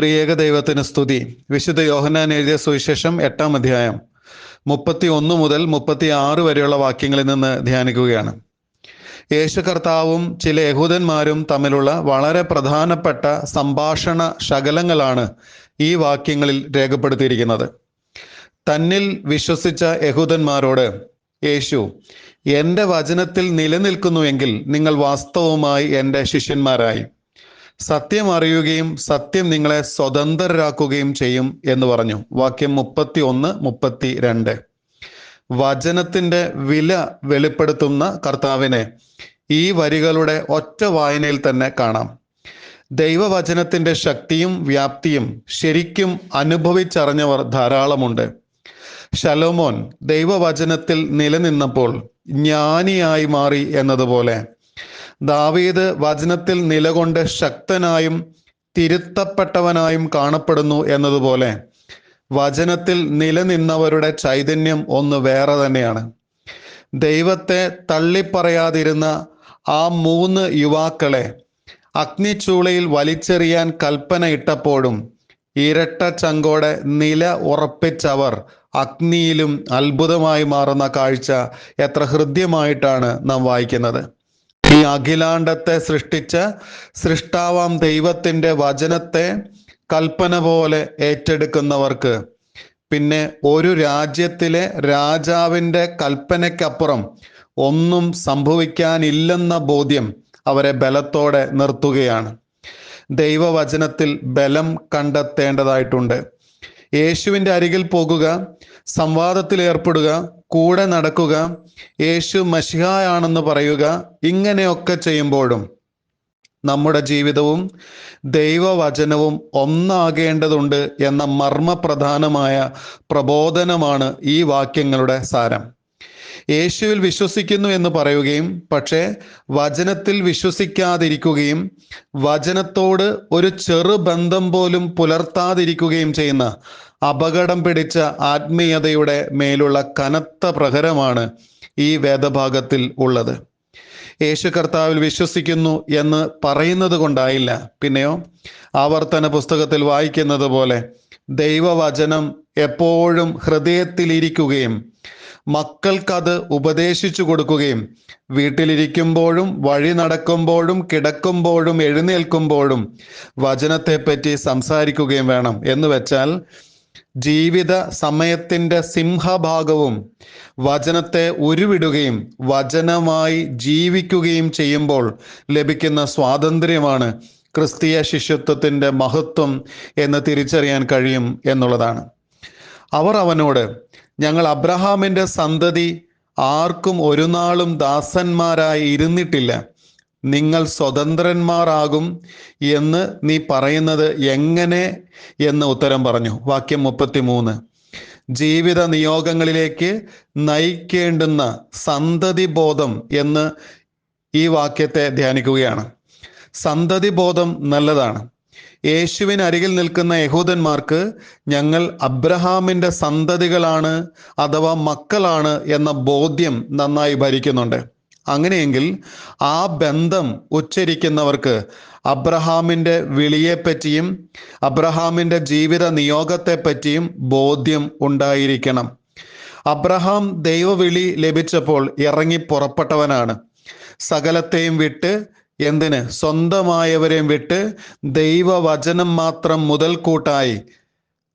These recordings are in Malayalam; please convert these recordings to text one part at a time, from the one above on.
ത്രിയേക ദൈവത്തിന് സ്തുതി. വിശുദ്ധ യോഹന്നാൻ എഴുതിയ സുവിശേഷം എട്ടാം അധ്യായം മുപ്പത്തി ഒന്ന് മുതൽ മുപ്പത്തി ആറ് വരെയുള്ള വാക്യങ്ങളിൽ നിന്ന് ധ്യാനിക്കുകയാണ്. യേശു കർത്താവും ചില യഹൂദന്മാരും തമ്മിലുള്ള വളരെ പ്രധാനപ്പെട്ട സംഭാഷണ ശകലങ്ങളാണ് ഈ വാക്യങ്ങളിൽ രേഖപ്പെടുത്തിയിരിക്കുന്നത്. തന്നിൽ വിശ്വസിച്ച യഹൂദന്മാരോട് യേശു എന്റെ വചനത്തിൽ നിലനിൽക്കുന്നുവെങ്കിൽ നിങ്ങൾ വാസ്തവമായി എന്റെ ശിഷ്യന്മാരായി. സത്യം അറിയുകയും സത്യം നിങ്ങളെ സ്വതന്ത്രരാക്കുകയും ചെയ്യും എന്ന് പറഞ്ഞു. വാക്യം മുപ്പത്തി ഒന്ന് മുപ്പത്തി രണ്ട് വചനത്തിന്റെ വില വെളിപ്പെടുത്തുന്ന കർത്താവിനെ ഈ വരികളുടെ ഒറ്റ വായനയിൽ തന്നെ കാണാം. ദൈവവചനത്തിന്റെ ശക്തിയും വ്യാപ്തിയും ശരിക്കും അനുഭവിച്ചറിഞ്ഞവർ ധാരാളമുണ്ട്. ശലോമോൻ ദൈവവചനത്തിൽ നിലനിന്നപ്പോൾ ജ്ഞാനിയായി മാറി എന്നതുപോലെ ദാവീദ് വചനത്തിൽ നിലകൊണ്ട് ശക്തനായും തിരുത്തപ്പെട്ടവനായും കാണപ്പെടുന്നു എന്നതുപോലെ വചനത്തിൽ നിലനിന്നവരുടെ ചൈതന്യം ഒന്ന് വേറെ തന്നെയാണ്. ദൈവത്തെ തള്ളിപ്പറയാതിരുന്ന ആ മൂന്ന് യുവാക്കളെ അഗ്നിച്ചൂളയിൽ വലിച്ചെറിയാൻ കൽപ്പന ഇട്ടപ്പോഴും ഇരട്ട ചങ്കോടെ നില ഉറപ്പിച്ചവർ അഗ്നിയിലും അത്ഭുതമായി മാറുന്ന കാഴ്ച എത്ര ഹൃദ്യമായിട്ടാണ് നാം വായിക്കുന്നത്. ഈ അഖിലാണ്ടത്തെ സൃഷ്ടിച്ച സൃഷ്ടാവാം ദൈവത്തിന്റെ വചനത്തെ കൽപ്പന പോലെ ഏറ്റെടുക്കുന്നവർക്ക്. പിന്നെ ഒരു രാജ്യത്തിലെ രാജാവിന്റെ കൽപ്പനയ്ക്കപ്പുറം ഒന്നും സംഭവിക്കാനില്ലെന്ന ബോധ്യം അവരെ ബലത്തോടെ നിർത്തുകയാണ്. ദൈവവചനത്തിൽ ബലം കണ്ടെത്തേണ്ടതായിട്ടുണ്ട്. യേശുവിന്റെ അരികിൽ പോകുക സംവാദത്തിൽ ഏർപ്പെടുക കൂടെ നടക്കുക യേശു മഷിഹായാണെന്ന് പറയുക ഇങ്ങനെയൊക്കെ ചെയ്യുമ്പോഴും നമ്മുടെ ജീവിതവും ദൈവവചനവും ഒന്നാകേണ്ടതുണ്ട് എന്ന മർമ്മപ്രധാനമായ പ്രബോധനമാണ് ഈ വാക്യങ്ങളുടെ സാരം. യേശുവിൽ വിശ്വസിക്കുന്നു എന്ന് പറയുകയും പക്ഷേ വചനത്തിൽ വിശ്വസിക്കാതിരിക്കുകയും വചനത്തോട് ഒരു ചെറു ബന്ധം പോലും പുലർത്താതിരിക്കുകയും ചെയ്യുന്ന അപകടം പിടിച്ച ആത്മീയതയുടെ മേലുള്ള കനത്ത പ്രഹരമാണ് ഈ വേദഭാഗത്തിൽ ഉള്ളത്. യേശു കർത്താവിൽ വിശ്വസിക്കുന്നു എന്ന് പറയുന്നത് കൊണ്ടായില്ല. പിന്നെയോ ആവർത്തന പുസ്തകത്തിൽ വായിക്കുന്നത് പോലെ ദൈവവചനം എപ്പോഴും ഹൃദയത്തിലിരിക്കുകയും മക്കൾക്കത് ഉപദേശിച്ചു കൊടുക്കുകയും വീട്ടിലിരിക്കുമ്പോഴും വഴി നടക്കുമ്പോഴും കിടക്കുമ്പോഴും എഴുന്നേൽക്കുമ്പോഴും വചനത്തെപ്പറ്റി സംസാരിക്കുകയും വേണം. എന്ന് വെച്ചാൽ ജീവിത സമയത്തിന്റെ സിംഹഭാഗവും വചനത്തെ ഉരുവിടുകയും വചനമായി ജീവിക്കുകയും ചെയ്യുമ്പോൾ ലഭിക്കുന്ന സ്വാതന്ത്ര്യമാണ് ക്രിസ്തീയ ശിഷ്യത്വത്തിന്റെ മഹത്വം എന്ന് തിരിച്ചറിയാൻ കഴിയും എന്നുള്ളതാണ്. അവർ അവനോട് ഞങ്ങൾ അബ്രഹാമിന്റെ സന്തതി ആർക്കും ഒരു നാളും ദാസന്മാരായി ഇരുന്നിട്ടില്ല. നിങ്ങൾ സ്വതന്ത്രന്മാരാകും എന്ന് നീ പറയുന്നത് എങ്ങനെ? എന്ന് ഉത്തരം പറഞ്ഞു. വാക്യം മുപ്പത്തി മൂന്ന് ജീവിത നിയോഗങ്ങളിലേക്ക് നയിക്കേണ്ടുന്ന സന്തതി ബോധം എന്ന് ഈ വാക്യത്തെ ധ്യാനിക്കുകയാണ്. സന്തതി ബോധം നല്ലതാണ്. യേശുവിന് അരികിൽ നിൽക്കുന്ന യഹൂദന്മാർക്ക് ഞങ്ങൾ അബ്രഹാമിന്റെ സന്തതികളാണ് അഥവാ മക്കളാണ് എന്ന ബോധ്യം നന്നായി ഭരിക്കുന്നുണ്ട്. അങ്ങനെയെങ്കിൽ ആ ബന്ധം ഉച്ചരിക്കുന്നവർക്ക് അബ്രഹാമിന്റെ വിളിയെപ്പറ്റിയും അബ്രഹാമിന്റെ ജീവിത നിയോഗത്തെപ്പറ്റിയും ബോധ്യം ഉണ്ടായിരിക്കണം. അബ്രഹാം ദൈവവിളി ലഭിച്ചപ്പോൾ ഇറങ്ങി പുറപ്പെട്ടവനാണ്. സകലത്തെയും വിട്ട് എന്തിന്? സ്വന്തമായവരെയും വിട്ട് ദൈവവചനം മാത്രം മുതൽക്കൂട്ടായി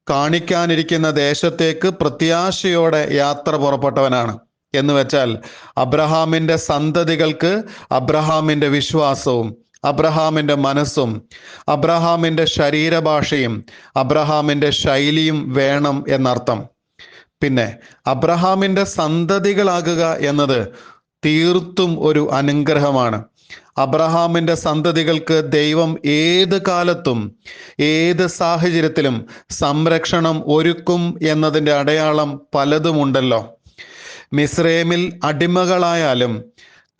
കാണിക്കാനിരിക്കുന്ന ദേശത്തേക്ക് പ്രത്യാശയോടെ യാത്ര പുറപ്പെട്ടവനാണ്. എന്ന് വെച്ചാൽ അബ്രഹാമിന്റെ സന്തതികൾക്ക് അബ്രഹാമിന്റെ വിശ്വാസവും അബ്രഹാമിന്റെ മനസ്സും അബ്രഹാമിന്റെ ശരീരഭാഷയും അബ്രഹാമിന്റെ ശൈലിയും വേണം എന്നർത്ഥം. പിന്നെ അബ്രഹാമിന്റെ സന്തതികളാകുക എന്നത് തീർത്തും ഒരു അനുഗ്രഹമാണ്. അബ്രഹാമിന്റെ സന്തതികൾക്ക് ദൈവം ഏത് കാലത്തും ഏത് സാഹചര്യത്തിലും സംരക്ഷണം ഒരുക്കും എന്നതിന്റെ അടയാളം പലതുമുണ്ടല്ലോ. മിസ്രൈമിൽ അടിമകളായാലും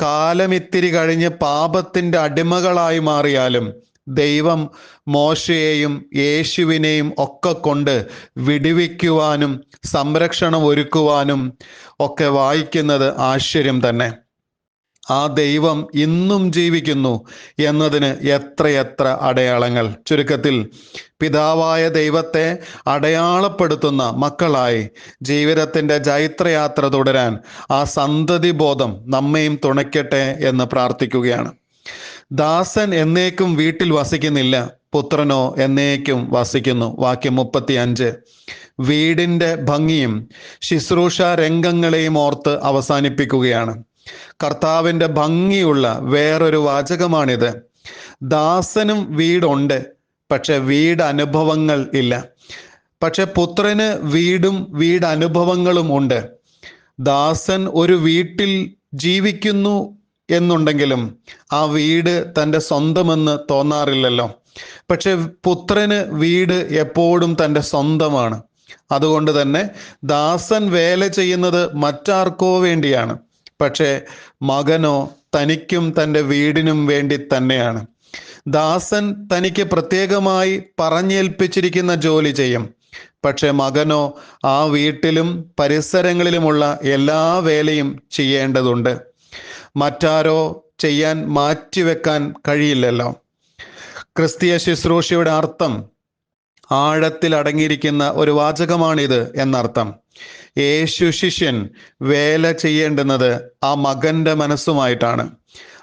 കാലമിത്തിരി കഴിഞ്ഞ് പാപത്തിന്റെ അടിമകളായി മാറിയാലും ദൈവം മോശയെയും യേശുവിനെയും ഒക്കെ കൊണ്ട് വിടുവിക്കുവാനും സംരക്ഷണം ഒരുക്കുവാനും ഒക്കെ വായിക്കുന്നത് ആശ്ചര്യം തന്നെ. ആ ദൈവം ഇന്നും ജീവിക്കുന്നു എന്നതിന് എത്രയെത്ര അടയാളങ്ങൾ. ചുരുക്കത്തിൽ പിതാവായ ദൈവത്തെ അടയാളപ്പെടുത്തുന്ന മക്കളായി ജീവിതത്തിന്റെ ജൈത്രയാത്ര തുടരാൻ ആ സന്തതി ബോധം നമ്മയും തുണയ്ക്കട്ടെ എന്ന് പ്രാർത്ഥിക്കുകയാണ്. ദാസൻ എന്നേക്കും വീട്ടിൽ വസിക്കുന്നില്ല പുത്രനോ എന്നേക്കും വസിക്കുന്നു. വാക്യം മുപ്പത്തി അഞ്ച് വീടിന്റെ ഭംഗിയും ശുശ്രൂഷ രംഗങ്ങളെയും ഓർത്ത് അവസാനിപ്പിക്കുകയാണ്. കർത്താവിന്റെ ഭംഗിയുള്ള വേറൊരു വാചകമാണിത്. ദാസനും വീടുണ്ട് പക്ഷെ വീട് അനുഭവങ്ങൾ ഇല്ല. പക്ഷെ പുത്രന് വീടും വീട് അനുഭവങ്ങളും ഉണ്ട്. ദാസൻ ഒരു വീട്ടിൽ ജീവിക്കുന്നു എന്നുണ്ടെങ്കിലും ആ വീട് തന്റെ സ്വന്തമെന്ന് തോന്നാറില്ലല്ലോ. പക്ഷെ പുത്രന് വീട് എപ്പോഴും തന്റെ സ്വന്തമാണ്. അതുകൊണ്ട് തന്നെ ദാസൻ വേല ചെയ്യുന്നത് മറ്റാർക്കോ വേണ്ടിയാണ്. പക്ഷേ മകനോ തനിക്കും തന്റെ വീടിനും വേണ്ടി തന്നെയാണ്. ദാസൻ തനിക്ക് പ്രത്യേകമായി പറഞ്ഞേൽപ്പിച്ചിരിക്കുന്ന ജോലി ചെയ്യും. പക്ഷെ മകനോ ആ വീട്ടിലും പരിസരങ്ങളിലുമുള്ള എല്ലാ വേലയും ചെയ്യേണ്ടതുണ്ട്. മറ്റാരോ ചെയ്യാൻ മാറ്റിവെക്കാൻ കഴിയില്ലല്ലോ. ക്രിസ്തീയ ശുശ്രൂഷയുടെ അർത്ഥം ആഴത്തിൽ അടങ്ങിയിരിക്കുന്ന ഒരു വാചകമാണിത് എന്നർത്ഥം. യേശു ശിഷ്യൻ വേല ചെയ്യേണ്ടുന്നത് ആ മകന്റെ മനസ്സുമായിട്ടാണ്.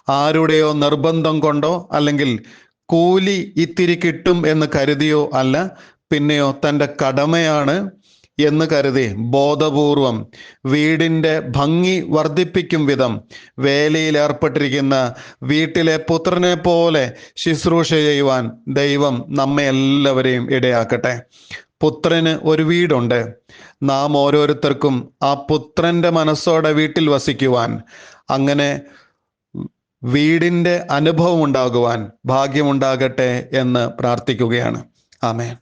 ആരുടെയോ നിർബന്ധം കൊണ്ടോ അല്ലെങ്കിൽ കൂലി ഇത്തിരി കിട്ടും എന്ന് കരുതിയോ അല്ല പിന്നെയോ തന്റെ കടമയാണ് എന്ന് കരുതി ബോധപൂർവം വീടിന്റെ ഭംഗി വർദ്ധിപ്പിക്കും വിധം വേലയിൽ ഏർപ്പെട്ടിരിക്കുന്ന വീട്ടിലെ പുത്രനെ പോലെ ശുശ്രൂഷ ചെയ്യുവാൻ ദൈവം നമ്മെ എല്ലാവരെയും ഇടയാക്കട്ടെ. പുത്രന് ഒരു വീടുണ്ട്. നാം ഓരോരുത്തർക്കും ആ പുത്രന്റെ മനസ്സോടെ വീട്ടിൽ വസിക്കുവാൻ അങ്ങനെ വീടിന്റെ അനുഭവം ഉണ്ടാകുവാൻ ഭാഗ്യമുണ്ടാകട്ടെ എന്ന് പ്രാർത്ഥിക്കുകയാണ്. ആമേൻ.